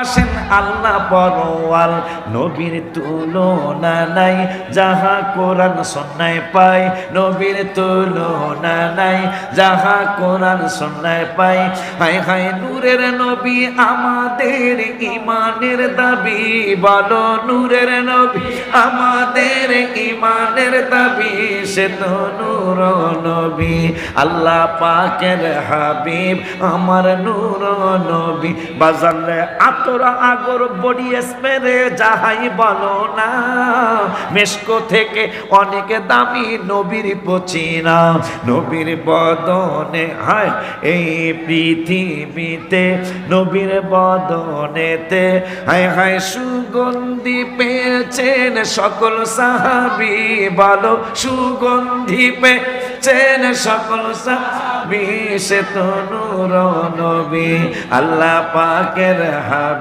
আসেন আল্লাহ পরওয়াল নবীর তুলনা নাই, যাহা কোরআন সন্ন্যায় পাই নবীর তুলনা নাই, যাহা কোরআন সন্ন্যায় পাই হাই হাই নূরের নবী আমাদের ইমানের দাবি, বলো নূরের নবী আমাদের ইমানের দাবি, সে তো নূর নবী, আল্লাহ পাকের হাবিব আমার নূর নবী। বাজারে আতরা আগর বডি স্প্রে যাহাই বলো না, মেশকো থেকে অনেক দামি নবীর পচিনা, নবীর বদনে, হায়, এই পৃথিবীতে নবীর বদনেতে, হায় হায়, সুগন্ধি পেয়েছেন সকল সাহাবি, বলো সুগন্ধি পেয়েছেন সকল সাবি সে তো নূর নবী আল্লাহ পাকের হাব